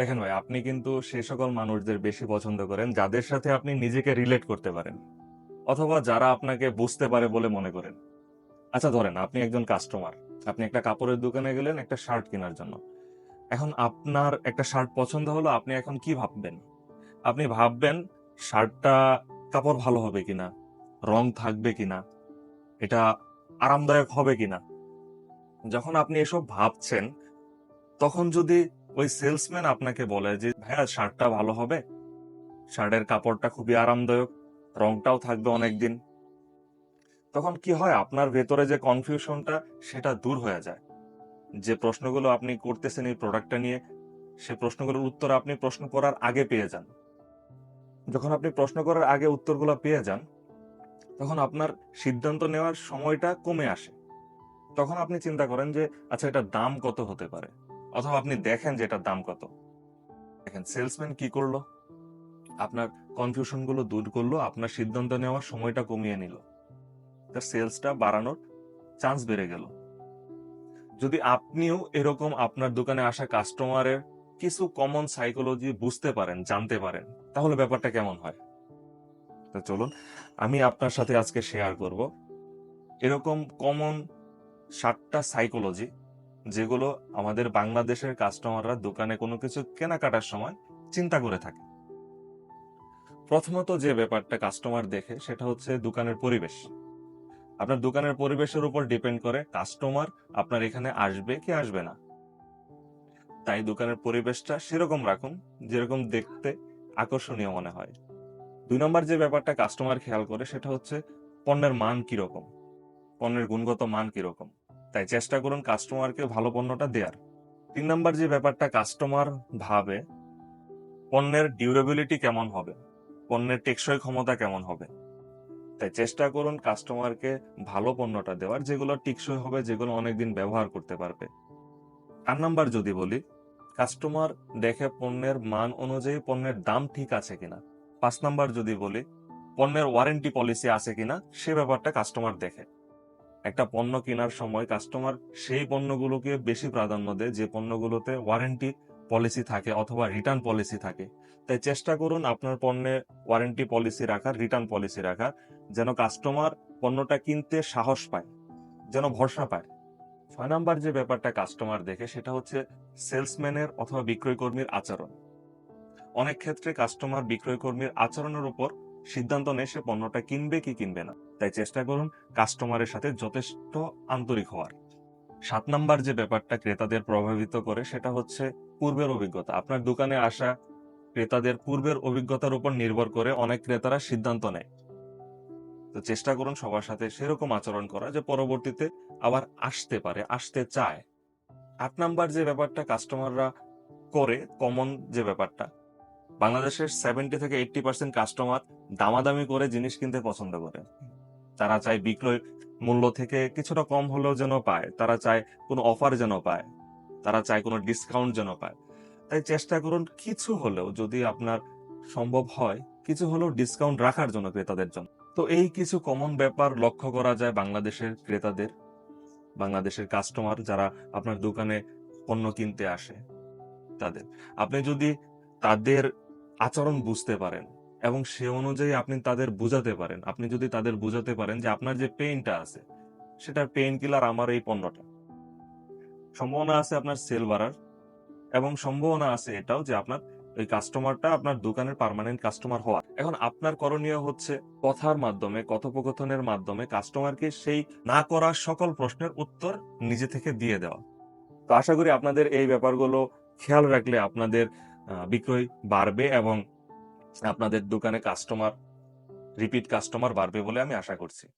দেখেন ভাই, আপনি কিন্তু সে সকল মানুষদের বেশি পছন্দ করেন, যাদের সাথে আপনি নিজেকে রিলেট করতে পারেন, অথবা যারা আপনাকে বুঝতে পারে বলে মনে করেন। আচ্ছা ধরেন আপনি একজন কাস্টমার আপনি একটা কাপড়ের দোকানে গেলেন, একটা শার্ট কেনার জন্য। এখন আপনার একটা শার্ট পছন্দ হলো, আপনি এখন কি ভাববেন? আপনি ভাববেন শার্টটা কাপড় ভালো হবে কিনা, রং থাকবে কিনা, এটা আরামদায়ক হবে কিনা। যখন আপনি এসব ভাবছেন, তখন যদি ওই সেলসম্যান আপনাকে বলে যে, ভাইয়া, শার্টটা ভালো হবে। শার্টের কাপড়টা খুবই আরামদায়ক, রংটাও থাকবে অনেকদিন। তখন কি হয়, আপনার ভেতরে যে কনফিউশনটা সেটা দূর হয়ে যায়। যে প্রশ্নগুলো আপনি করতেছেন এই প্রোডাক্টটা নিয়ে, সে প্রশ্নগুলোর উত্তর আপনি প্রশ্ন করার আগে পেয়ে যান। যখন আপনি প্রশ্ন করার আগে উত্তরগুলো পেয়ে যান, তখন আপনার সিদ্ধান্ত নেওয়ার সময়টা কমে আসে। তখন আপনি চিন্তা করেন যে আচ্ছা এটার দাম কত হতে পারে? অথবা আপনি দেখেন যে এটার দাম কত। দেখেন সেলসম্যান কি করল? আপনার কনফিউশনগুলো দূর করল, আপনার সিদ্ধান্ত নেওয়ার সময়টা কমিয়ে নিল। তার সেলসটা বাড়ানোর চান্স বেড়ে গেল। যদি আপনিও এরকম আপনার দোকানে আসা কাস্টমারের কিছু কমন সাইকোলজি বুঝতে পারেন, জানতে পারেন, তাহলে ব্যাপারটা কেমন হয়? তা চলুন, আমি আপনার সাথে আজকে শেয়ার করব। এরকম কমন সাতটা সাইকোলজি যেগুলো আমাদের বাংলাদেশের কাস্টমাররা দোকানে কোনো কিছু কেনাকাটার সময় চিন্তা করে থাকে। প্রথমত যে ব্যাপারটা কাস্টমার দেখে সেটা হচ্ছে দোকানের পরিবেশ। আপনার দোকানের পরিবেশের উপর ডিপেন্ড করে কাস্টমার আপনার এখানে আসবে কি আসবে না। তাই দোকানের পরিবেশটা সেরকম রাখুন, যেরকম দেখতে আকর্ষণীয় মনে হয়। দুই নম্বর যে ব্যাপারটা কাস্টমার খেয়াল করে সেটা হচ্ছে পণ্যের মান কীরকম, পণ্যের গুণগত মান কীরকম। তাই চেষ্টা করুন কাস্টমারকে ভালো পণ্যটা দেওয়ার তিন নম্বর যে ব্যাপারটা কাস্টমার ভাবে, পণ্যের ডিউরেবিলিটি কেমন হবে? পণ্যের টেকসই ক্ষমতা কেমন হবে? তাই চেষ্টা করুন কাস্টমারকে ভালো পণ্যটা দেওয়ার, যেগুলো টিকসই হবে, যেগুলো অনেকদিন ব্যবহার করতে পারবে। চার নাম্বার যদি বলি কাস্টমার দেখে পণ্যের মান অনুযায়ী পণ্যের দাম ঠিক আছে কিনা। পাঁচ নাম্বার যদি বলি, পণ্যের ওয়ারেন্টি পলিসি আছে কিনা, সে ব্যাপারটা কাস্টমার দেখে। একটা পণ্য কেনার সময় কাস্টমার সেই পণ্যগুলোকে বেশি প্রাধান্য দেয়, যে পণ্যগুলোতে ওয়ারেন্টি পলিসি থাকে অথবা রিটার্ন পলিসি থাকে। তাই চেষ্টা করুন আপনার পণ্যে ওয়ারেন্টি পলিসি রাখার রিটার্ন পলিসি রাখার, যেন কাস্টমার পণ্যটা কিনতে সাহস পায়, যেন ভরসা পায়। ছয় নাম্বার যে ব্যাপারটা কাস্টমার দেখে, সেটা হচ্ছে সেলসম্যানের অথবা বিক্রয়কর্মীর আচরণ। অনেক ক্ষেত্রে কাস্টমার বিক্রয়কর্মীর আচরণের উপর সিদ্ধান্ত নেয় সে পণ্যটা কিনবে কি কিনবে না। তাই চেষ্টা করুন কাস্টমারের সাথে যথেষ্ট আন্তরিক হওয়ার। সাত নাম্বার যে ব্যাপারটা ক্রেতাদের প্রভাবিত করে সেটা হচ্ছে পূর্বের অভিজ্ঞতা। আপনার দোকানে আসা ক্রেতাদের পূর্বের অভিজ্ঞতার উপর নির্ভর করে অনেক ক্রেতারা সিদ্ধান্ত নেয়। তো চেষ্টা করুন সবার সাথে সেরকম আচরণ করা যে পরবর্তীতে আবার আসতে পারে, আসতে চায়। আট নাম্বার যে ব্যাপারটা কাস্টমাররা করে কমন যে ব্যাপারটা বাংলাদেশের সেভেন্টি থেকে এইটটি পার্সেন্ট কাস্টমার দামাদামি করে জিনিস কিনতে পছন্দ করে। তারা চায় বিক্রয় মূল্য থেকে কিছুটা কম হলেও যেন পায়। তারা চায় কোনো অফার যেন পায়। তারা চায় কোনো ডিসকাউন্ট যেন পায়। তাই চেষ্টা করুন কিছু হলেও যদি আপনার সম্ভব হয়, কিছু হলেও ডিসকাউন্ট রাখার জন্য ক্রেতাদের জন্য। তো এই কিছু কমন ব্যাপার লক্ষ্য করা যায় বাংলাদেশের ক্রেতাদের, বাংলাদেশের কাস্টমার যারা আপনার দোকানে পণ্য কিনতে আসে তাদের। আপনি যদি তাদের আচরণ বুঝতে পারেন এবং সে অনুযায়ী আপনি তাদের বুঝাতে পারেন। আপনি যদি তাদের বুঝাতে পারেন যে আপনার যে পেইনটা আছে, সেটার পেইন কিলার আমার এই পণ্যটা। সম্ভাবনা আছে আপনার সেল বাড়ার এবং সম্ভাবনা আছে এটাও যে আপনার ওই কাস্টমারটা আপনার দোকানের পার্মানেন্ট কাস্টমার হওয়ার। এখন আপনার করণীয় হচ্ছে কথার মাধ্যমে, কথোপকথনের মাধ্যমে কাস্টমারকে সেই না করা সকল প্রশ্নের উত্তর নিজে থেকে দিয়ে দেওয়া। তো আশা করি আপনাদের এই ব্যাপারগুলো খেয়াল রাখলে আপনাদের বিক্রয় বাড়বে এবং আপনাদের দোকানে কাস্টমার রিপিট কাস্টমার বাড়বে বলে আমি আশা করছি।